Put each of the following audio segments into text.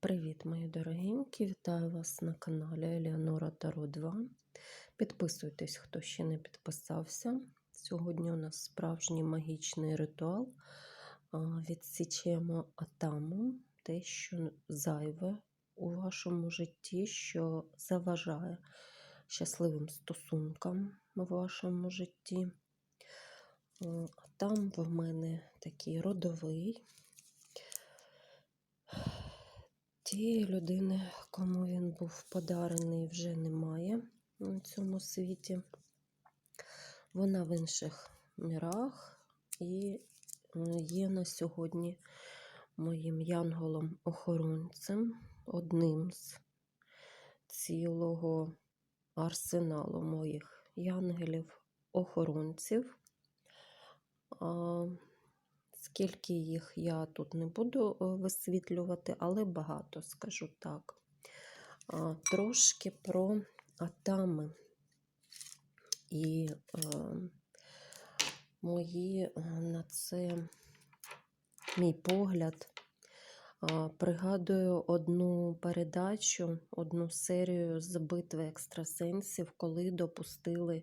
Привіт, мої дорогенькі! Вітаю вас на каналі Еліонора Таро 2. Підписуйтесь, хто ще не підписався. Сьогодні у нас справжній магічний ритуал. Відсічемо атаму, те, що зайве у вашому житті, що заважає щасливим стосункам у вашому житті. А, Атам в мене такий родовий. Тієї людини, кому він був подарений, вже немає на цьому світі. Вона в інших мірах і е, є на сьогодні моїм янголом-охоронцем, одним з цілого арсеналу моїх янгелів-охоронців. Скільки їх я тут не буду е, висвітлювати, але багато скажу так. Трошки про атами і е, мої е, на це мій погляд. Пригадую одну передачу, одну серію з битви екстрасенсів, коли допустили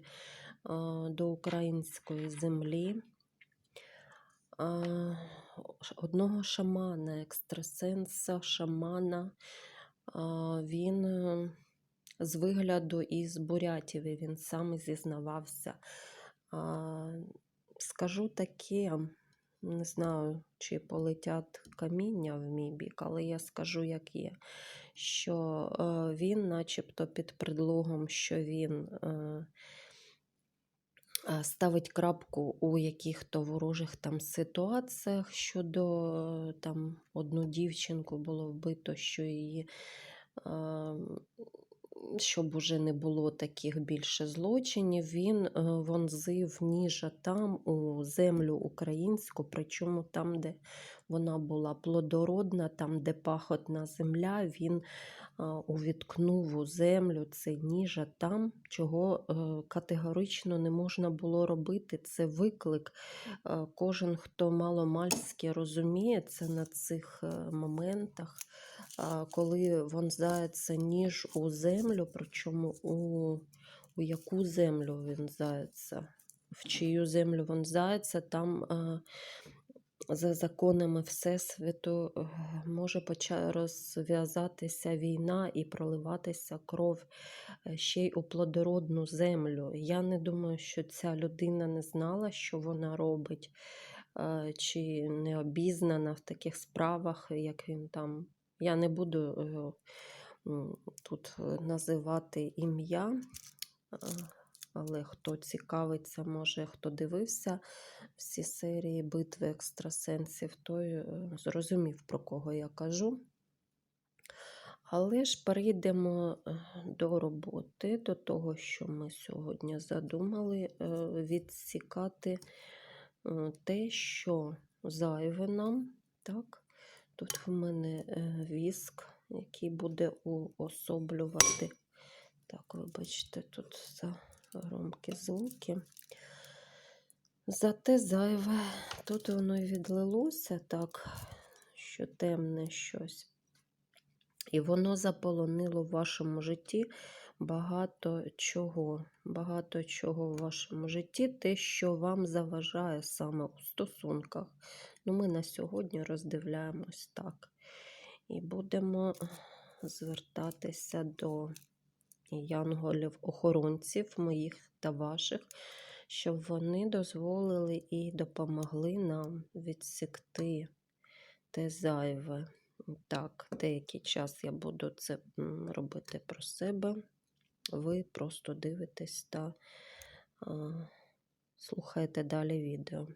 до української землі одного шамана, екстрасенса, шамана. Він е, з вигляду із Бурятіви, він сам зізнавався. Скажу таке, не знаю, чи полетять каміння в мій бік, але я скажу, як є, що е, він, начебто, під предлогом, що він е, ставить крапку у яких-то ворожих там ситуаціях щодо там одну дівчинку було вбито, що її. Щоб уже не було таких більше злочинів, він е, вонзив ніжа там у землю українську, причому там, де вона була плодородна, там, де пахотна земля, він увіткнув у землю це ніжа там, чого е, категорично не можна було робити. Це виклик. Е, кожен, хто маломальськи розуміє це на цих е, моментах, коли вонзається ніж у землю, причому у, у яку землю вонзається, в чию землю вонзається, там за законами Всесвіту е, може розв'язатися війна і проливатися кров е, ще й у плодородну землю. Я не думаю, що ця людина не знала, що вона робить, е, чи не обізнана в таких справах, як він там. Я не буду тут називати ім'я. Але хто цікавиться, може, хто дивився всі серії битви екстрасенсів, той е, зрозумів, про кого я кажу. Але ж перейдемо е, до роботи, до того, що ми сьогодні задумали, е, відсікати те, що зайве нам. Так? Тут в мене віск, який буде уособлювати. Так, вибачте, тут за громкі звуки. Зате зайве, тут воно відлилося так, що темне щось. І воно заполонило в вашому житті багато чого. Багато чого в вашому житті, те, що вам заважає саме у стосунках. Ну, Ми на сьогодні роздивляємось так. І будемо звертатися до янголів-охоронців моїх та ваших, щоб вони дозволили і допомогли нам відсікти те зайве. Так, деякий час я буду це робити про себе. Ви просто дивитесь та а, слухаєте далі відео.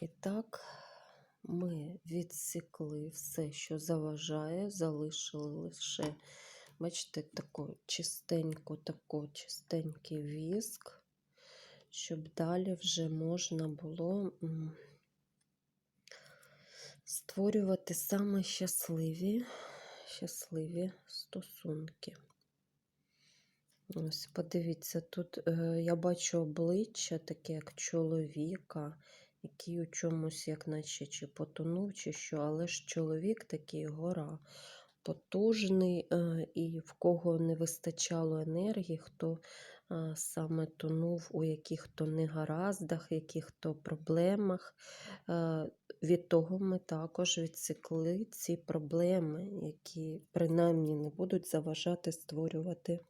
І так, ми відсікли все, що заважає, залишили лише, бачите, таку чистеньку, таку чистенький віск, щоб далі вже можна було створювати саме щасливі, щасливі стосунки. Ось, подивіться, тут е, я бачу обличчя таке, як чоловіка, який у чомусь, як наче чи потонув, чи що, але ж чоловік такий гора, потужний, е, і в кого не вистачало енергії, хто е, саме тонув у яких-то негараздах, яких-то проблемах. Е, від того ми також відсікли ці проблеми, які принаймні не будуть заважати створювати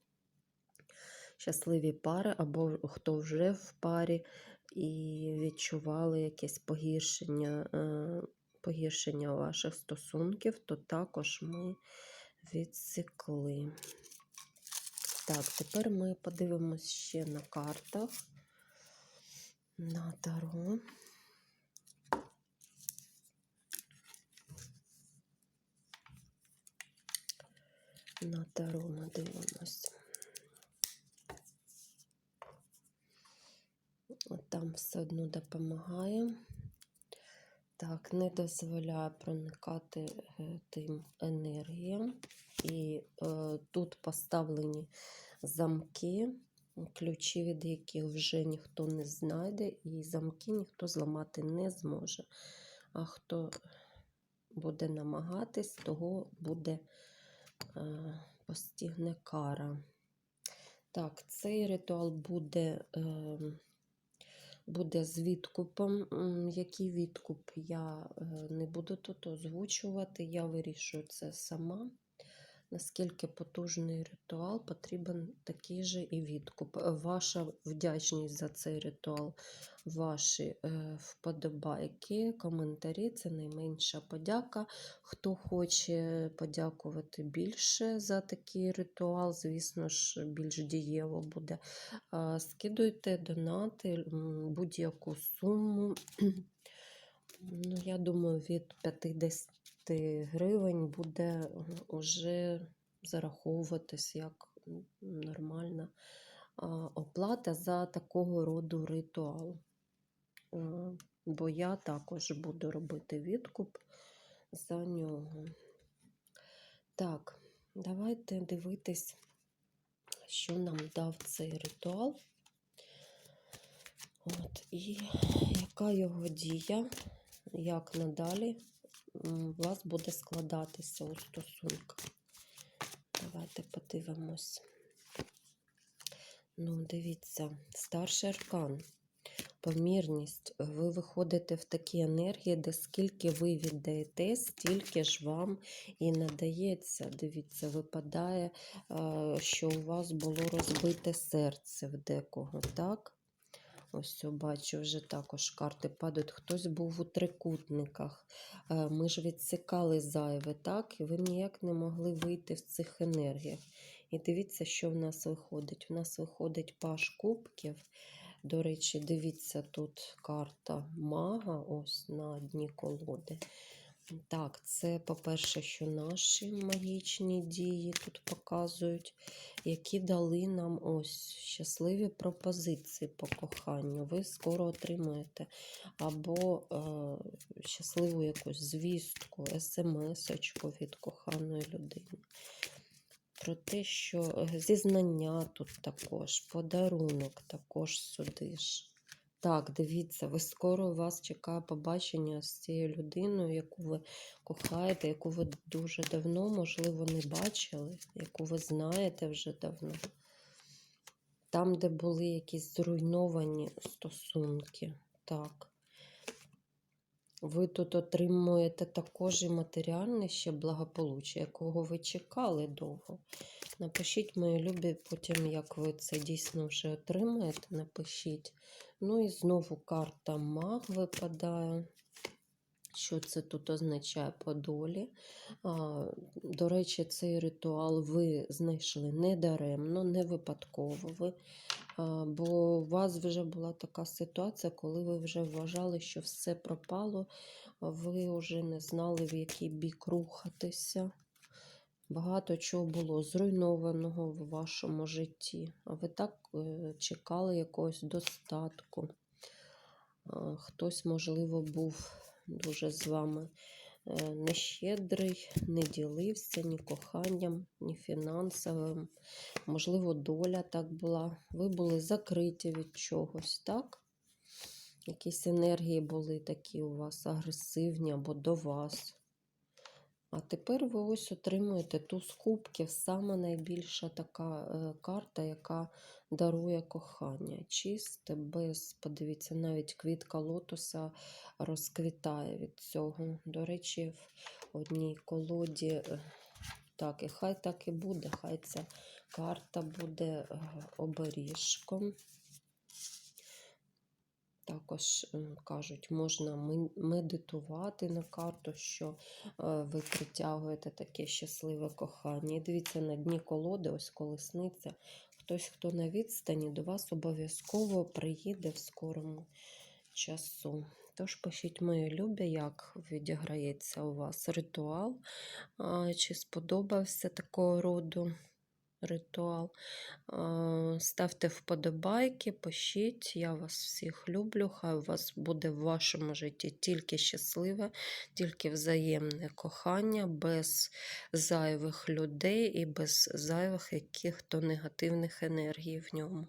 щасливі пари, або хто вже в парі і відчували якесь погіршення, е, погіршення ваших стосунків, то також ми відсікли. Так, тепер ми подивимось ще на картах на таро. На таро ми дивимось. От Там все одно допомагає. Так, не дозволяє проникати е, тим енергіям. І е, тут поставлені замки, ключі, від яких вже ніхто не знайде, і замки ніхто зламати не зможе. А хто буде намагатись, того буде е, постігне кара. Так, цей ритуал буде. Е, буде з відкупом. Який відкуп я е, не буду тут озвучувати, я вирішую це сама. Наскільки потужний ритуал, потрібен такий же і відкуп. Ваша вдячність за цей ритуал, ваші е, вподобайки, коментарі це найменша подяка. Хто хоче подякувати більше за такий ритуал, звісно ж, більш дієво буде. Скидуйте донати, будь-яку суму. Ну, я думаю, від 50 гривень буде уже зараховуватись як нормальна оплата за такого роду ритуал. Бо я також буду робити відкуп за нього. Так, давайте дивитись, що нам дав цей ритуал. От, і яка його дія, як надалі у вас буде складатися у стосунках. Давайте подивимось. Ну, дивіться, старший аркан. Помірність. Ви виходите в такі енергії, де скільки ви віддаєте, стільки ж вам і надається. Дивіться, випадає, е, що у вас було розбите серце в декого, так? Ось бачу, вже також карти падають. Хтось був у трикутниках. Е, Ми ж відсікали зайве, так? І ви ніяк не могли вийти в цих енергіях. І дивіться, що в нас виходить. У нас виходить паш кубків. До речі, дивіться, тут карта мага, ось на дні колоди. Так, це, по-перше, що наші магічні дії тут показують, які дали нам ось щасливі пропозиції по коханню. Ви скоро отримаєте або е, щасливу якусь звістку, смс-очку від коханої людини. Про те, що е, зізнання тут також, подарунок також сюди ж. Так, дивіться, ви скоро вас чекає побачення з цією людиною, яку ви кохаєте, яку ви дуже давно, можливо, не бачили, яку ви знаєте вже давно. Там, де були якісь зруйновані стосунки. Так. Ви тут отримуєте також і матеріальне ще благополуччя, якого ви чекали довго. Напишіть, мої любі, потім, як ви це дійсно вже отримаєте, напишіть. Ну і знову карта маг випадає. Що це тут означає по долі? До речі, цей ритуал ви знайшли не даремно, не випадково. Ви, бо у вас вже була така ситуація, коли ви вже вважали, що все пропало, ви вже не знали, в який бік рухатися. Багато чого було зруйнованого в вашому житті. А ви так е, чекали якогось достатку. Хтось, можливо, був дуже з вами е, нещедрий, не ділився ні коханням, ні фінансовим. Можливо, доля так була. Ви були закриті від чогось, так? Якісь енергії були такі у вас агресивні або до вас. А тепер ви ось отримуєте туз кубків, саме найбільша така е, карта, яка дарує кохання. Чисте, без, подивіться, навіть квітка лотоса розквітає від цього. До речі, в одній колоді, е, так, і хай так і буде, хай ця карта буде е, оберіжком. Також кажуть, можна медитувати на карту, що е, ви притягуєте таке щасливе кохання. І дивіться на дні колоди, ось колесниця. Хтось, хто на відстані, до вас обов'язково приїде в скорому часу. Тож пишіть, мої любі, як відіграється у вас ритуал, чи сподобався такого роду ритуал. Ставте вподобайки, пишіть. Я вас всіх люблю. Хай у вас буде в вашому житті тільки щасливе, тільки взаємне кохання, без зайвих людей і без зайвих яких-то негативних енергій в ньому.